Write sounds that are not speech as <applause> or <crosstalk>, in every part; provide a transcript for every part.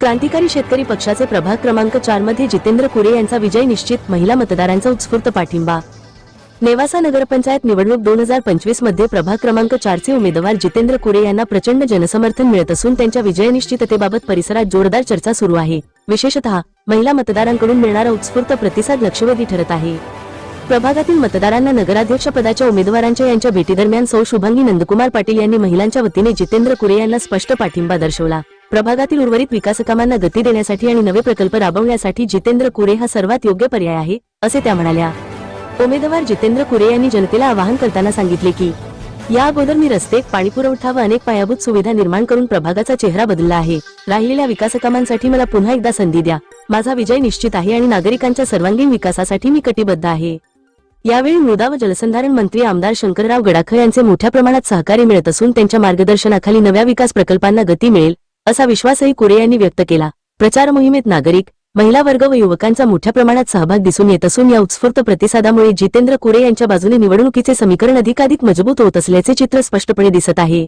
क्रांतिकारी शेतकरी पक्षाचे प्रभाग क्रमांक चारमध्ये जितेंद्र कुरे यांचा विजय निश्चित महिला मतदारांचा उत्स्फूर्त पाठिंबा. नेवासा नगरपंचायत निवडणूक दोन हजार पंचवीसमध्ये प्रभाग क्रमांक चारचे उमेदवार जितेंद्र कुरे यांना प्रचंड जनसमर्थन मिळत असून त्यांच्या विजयनिश्चिततेबाबत परिसरात जोरदार चर्चा सुरू आहे. विशेषतः महिला मतदारांकडून मिळणारा उत्स्फूर्त प्रतिसाद लक्षवेधी ठरत आहे. प्रभागातील मतदारांना नगराध्यक्ष पदाच्या उमेदवारांच्या यांच्या भेटीदरम्यान सौ शुभांगी नंदकुमार पाटील यांनी महिलांच्या वतीने जितेंद्र कुरे यांना स्पष्ट पाठिंबा दर्शवला. प्रभागातील उर्वरित विकासकामांना गती देण्यासाठी आणि नवे प्रकल्प राबवण्यासाठी जितेंद्र कुरे हा सर्वात योग्य पर्याय आहे असे त्या म्हणाल्या. उमेदवार जितेंद्र कुरे यांनी जनतेला आवाहन करताना सांगितले की या अगोदर मी रस्ते पाणीपुरवठा व अनेक पायाभूत सुविधा निर्माण करून प्रभागाचा चेहरा बदलला आहे. राहिलेल्या विकासकामांसाठी मला पुन्हा एकदा संधी द्या. माझा विजय निश्चित आहे आणि नागरिकांच्या सर्वांगीण विकासासाठी मी कटिबद्ध आहे. यावेळी मृदा व जलसंधारण मंत्री आमदार शंकरराव गडाख यांचे मोठ्या प्रमाणात सहकार्य मिळत असून त्यांच्या मार्गदर्शनाखाली नव्या विकास प्रकल्पांना गती मिळेल असा विश्वासही कुरे यांनी व्यक्त केला. प्रचार मोहिमेत नागरिक महिला वर्ग व युवकांचा मोठ्या प्रमाणात सहभाग दिसून येत असून या उत्स्फूर्त प्रतिसादामुळे जितेंद्र कुरे यांच्या बाजूने निवडणुकीचे समीकरण अधिकाधिक मजबूत होत असल्याचे चित्र स्पष्टपणे दिसत आहे.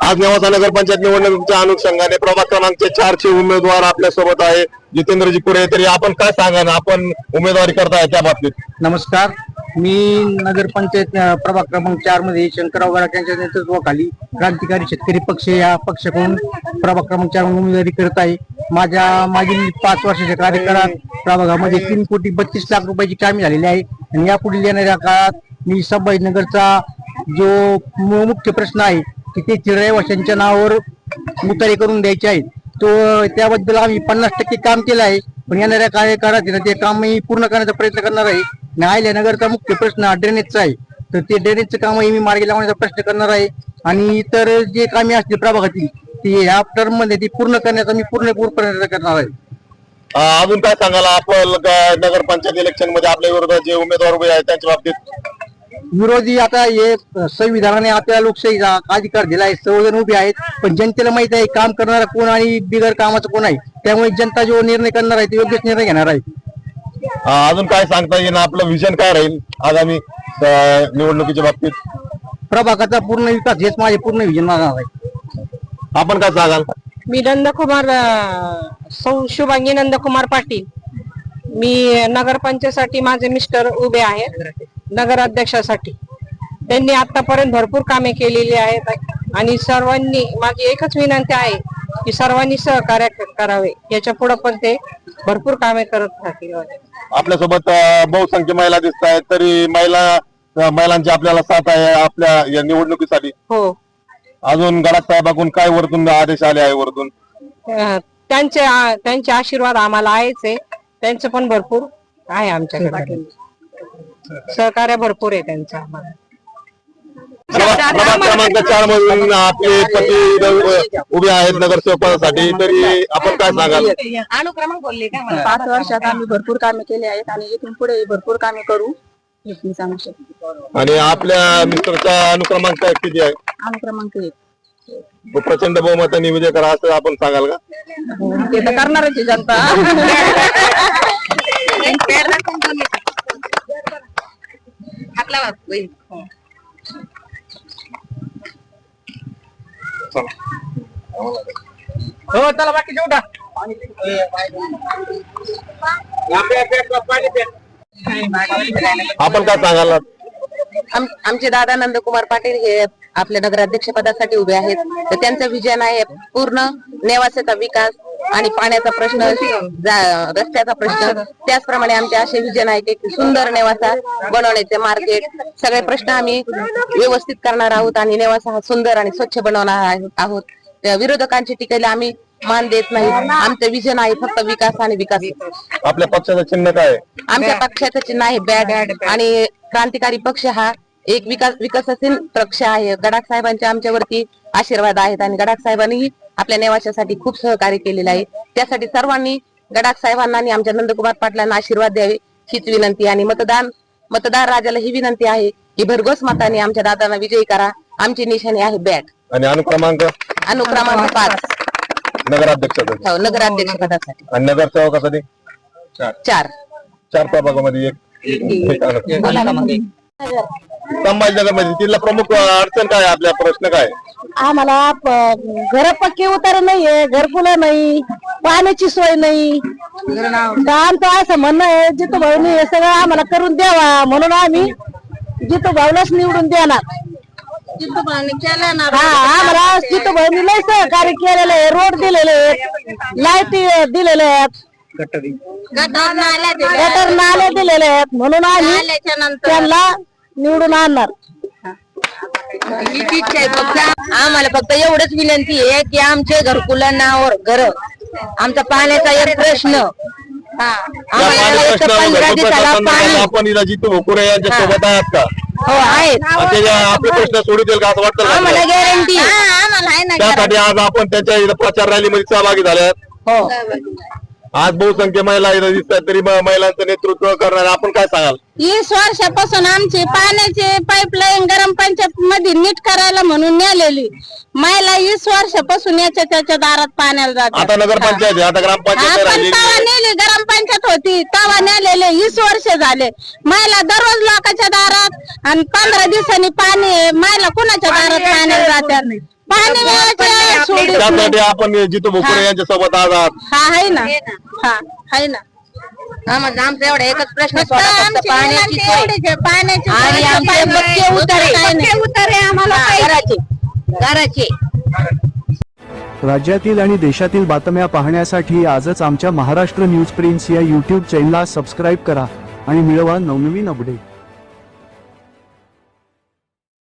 आज नेवासा नगरपंचायत निवडणुकीच्या अनुषंगाने प्रभाग क्रमांक चारचे उमेदवार आपल्यासोबत आहे जितेंद्रजी कुरे. तरी आपण काय सांगा ना आपण उमेदवारी करताय त्या बाबतीत. नमस्कार. मी नगरपंचायत अ, प्रभाग क्रमांक चारमध्ये शंकरराव गडाख यांच्या नेतृत्वाखाली क्रांतिकारी शेतकरी पक्ष या पक्षाकडून प्रभाग क्रमांक चार म्हणून उमेदवारी करत आहे. माझ्या मागील पाच वर्षाच्या कार्यकाळात प्रभागामध्ये तीन कोटी बत्तीस लाख रुपयाची कामे झालेली आहे. आणि यापुढील येणाऱ्या काळात मी संभाजीनगरचा जो मु- मुख्य प्रश्न आहे की ते रहिवाशांच्या नावावर मुतारी करून द्यायचे आहे तो त्याबद्दल आम्ही पन्नास टक्के काम केलं आहे. पण येणाऱ्या कार्यकाळात आहे ना ते काम मी पूर्ण करण्याचा प्रयत्न करणार आहे. न्यायालय नगरचा मुख्य प्रश्न ड्रेनेजचा आहे. तर ते ड्रेनेजचं कामही मी मार्गी लावण्याचा प्रयत्न करणार आहे. आणि इतर जे कामे असतील प्रभागातील ती ह्या टर्ममध्ये ती पूर्ण करण्याचा मी पूर्ण प्रयत्न करणार आहे. अजून काय सांगाल? आपण ग- नगरपंचायत इलेक्शनमध्ये आपल्या विरोधात जे उमेदवार उभे आहेत त्यांच्या बाबतीत? विरोधी आता हे संविधानाने आपल्या लोकशाहीचा अधिकार दिला आहे. सर्वजण उभे आहेत. पण जनतेला माहीत आहे काम करणारा कोण आणि बिगर कामाचं कोण आहे? त्यामुळे जनता जो निर्णय करणार आहे ते योग्यच निर्णय घेणार आहे. अजून काय सांगता येईल? आपलं विजन काय राहील आगामी निवडणुकीच्या बाबतीत? प्रभागाचा पूर्ण विकास हेच माझे पूर्ण विजन मागणार आहे. आपण काय सांगाल? मी नंदकुमार अं, सौ शुभांगी नंदकुमार पाटील. मी नगरपंचायतसाठी माझे मिस्टर उभे आहेत नगराध्यक्षासाठी. त्यांनी आतापर्यंत भरपूर कामे केलेली आहेत आणि सर्वांनी माझी एकच विनंती आहे की सर्वांनी सहकार्य करावे. याच्यापुढे पण ते भरपूर कामे करत राहतील. आपल्यासोबत बहुसंख्य महिला दिसत आहेत तरी महिला महिलांची आपल्याला साथ आहे आपल्या या निवडणुकीसाठी. हो. अजून गडाख साहेबाकडून काय वरतून आदेश आले आहे वरतून? त्यांचे त्यांचे आशीर्वाद आम्हाला आहेच आहे. त्यांचं पण भरपूर आहे आमच्याकडे. सहकार्य भरपूर आहे त्यांचं आम्हाला. प्रभाग क्रमांक चार मधून आपले पती उभे आहेत नगरसेवकांसाठी. तरी आपण काय सांगाल? अनुक्रमांक बोलले का? पाच वर्षात आम्ही भरपूर कामे केली आहेत आणि इथून पुढे भरपूर कामे करू. हेच मी सांगू शकते. आणि आपल्या मिस्टरचा अनुक्रमांक काय किती आहे? अनुक्रमांक एक. तो प्रचंड बहुमताने विजय करा असं आपण सांगाल का? ते तर करणारच आहे जनता. <laughs> हो चला बाकी जेवढा आपण काय सांगाल आम- आमचे दादा नंदकुमार पाटील हे आपल्या नगराध्यक्ष पदासाठी उभे आहेत. तर त्यांचं विजन आहे पूर्ण नेवासाचा विकास आणि पाण्याचा प्रश्न रस्त्याचा प्रश्न. त्याचप्रमाणे आमचे असे विजन आहे की सुंदर नेवासा बनवण्याचे मार्केट. सगळे प्रश्न आम्ही व्यवस्थित करणार आहोत आणि नेवासा हा सुंदर आणि स्वच्छ बनवणार आहे- आहोत. विरोधकांची टीकेला आम्ही मान देत नाही. आमचं विजन आहे फक्त विकास आणि विकास. आपल्या पक्षाचं चिन्ह काय आहे? आमच्या पक्षाचं चिन्ह आहे बॅग आणि क्रांतिकारी पक्ष हा एक विकास विकासातील पक्ष आहे. गडाख साहेबांचे आमच्यावरती आशीर्वाद आहेत आणि गडाख साहेबांनी आपल्या नेवाशासाठी खूप सहकार्य केलेलं आहे. त्यासाठी सर्वांनी गडाख साहेबांना आणि आमच्या नंदकुमार पाटलांना आशीर्वाद द्यावे हीच विनंती. आणि मतदान मतदार राजाला ही विनंती आहे की भरघोस मताने आमच्या दादांना विजयी करा. आमची निशाणी आहे बॅग आणि अनुक्रमांक? अनुक्रमांक पाच. नगराध्यक्षासाठी हो, नगराध्यक्ष पदासाठी. आणि नगरसेवकासाठी चार. चार. प्रभागामध्ये एक. एक. अनु- संभाजीनगरमध्ये तिथला प्रमुख अडचण काय आहे? आपल्या प्रश्न काय आहे? आम्हाला घर पक्के उतार नाहीये घरकुलं नाही पाण्याची सोय नाही तर आमचं असं म्हणणं आहे जितू भाऊनी हे सगळं आम्हाला करून द्यावा म्हणून आम्ही जितू भाऊलाच निवडून देणार हा आम्हाला जितू भाऊनी लय सहकार्य केलेलं आहे रोड दिलेले आहेत लाईटी दिलेले आहेत गटर नाले दिलेले आहेत म्हणून आम्ही त्यांना निवडून आणणार. हीच इच्छा आहे फक्त. आम्हाला फक्त एवढंच विनंती आहे की आमचे घरकुलांनावर घर आमचा पाण्याचा एक प्रश्न. हा. आम्हाला एक तर पंधरा दिवसाला पाणी. आपण इथं जितू भोकुरे यांच्या. सोबत आहात का? हो आहेत. आणि ते आपले प्रश्न सोडतील का असं वाटतं का आम्हाला आपल्याला? गॅरंटी आम्हाला आहे ना त्यासाठी आज आपण त्यांच्या इथं प्रचार रॅलीमध्ये सहभागी झाल्यात हो. आज बहुसंख्य महिला इथं दिसतात तरी म- महिलांचं नेतृत्व करणार. आपण काय सांगाल? वीस वर्षापासून आमची पाण्याची पाईपलाईन गरम पंचायत मध्ये नीट करायला म्हणून नेलेली. महिला वीस वर्षापासून याच्या त्याच्या दारात पाण्याला जातात. आता नगरपंचायत आहे आता ग्रामपंचायत नाही आपण तवा. नेली गरम पंचायत होती. तवा नेलेले वीस वर्ष झाले. महिला दररोज लोकांच्या दारात आणि पंधरा दिवसांनी पाणी आहे. महिला कुणाच्या दारात पाण्याला जातात? त्यासाठी आपण जितू भोकुरे यांच्या सोबत आज आहात. हा आहे ना. हा आहे ना. आमचा एवढा एकच प्रश्न फक्त सोडा, फक्त आमची पाण्याची विनंती सोय. एवढीच आहे, पाण्याची आणि सोय, आमचे पाणी- पक्के उतारे. काही नाही. उतारे आम्हाला घराचे. घराचे. राज्यातील आणि देशातील बातम्या पाहण्यासाठी आजच आमच्या महाराष्ट्र न्यूज प्रिन्स या यूट्यूब चॅनलला सबस्क्राईब करा आणि मिळवा नवनवीन अपडेट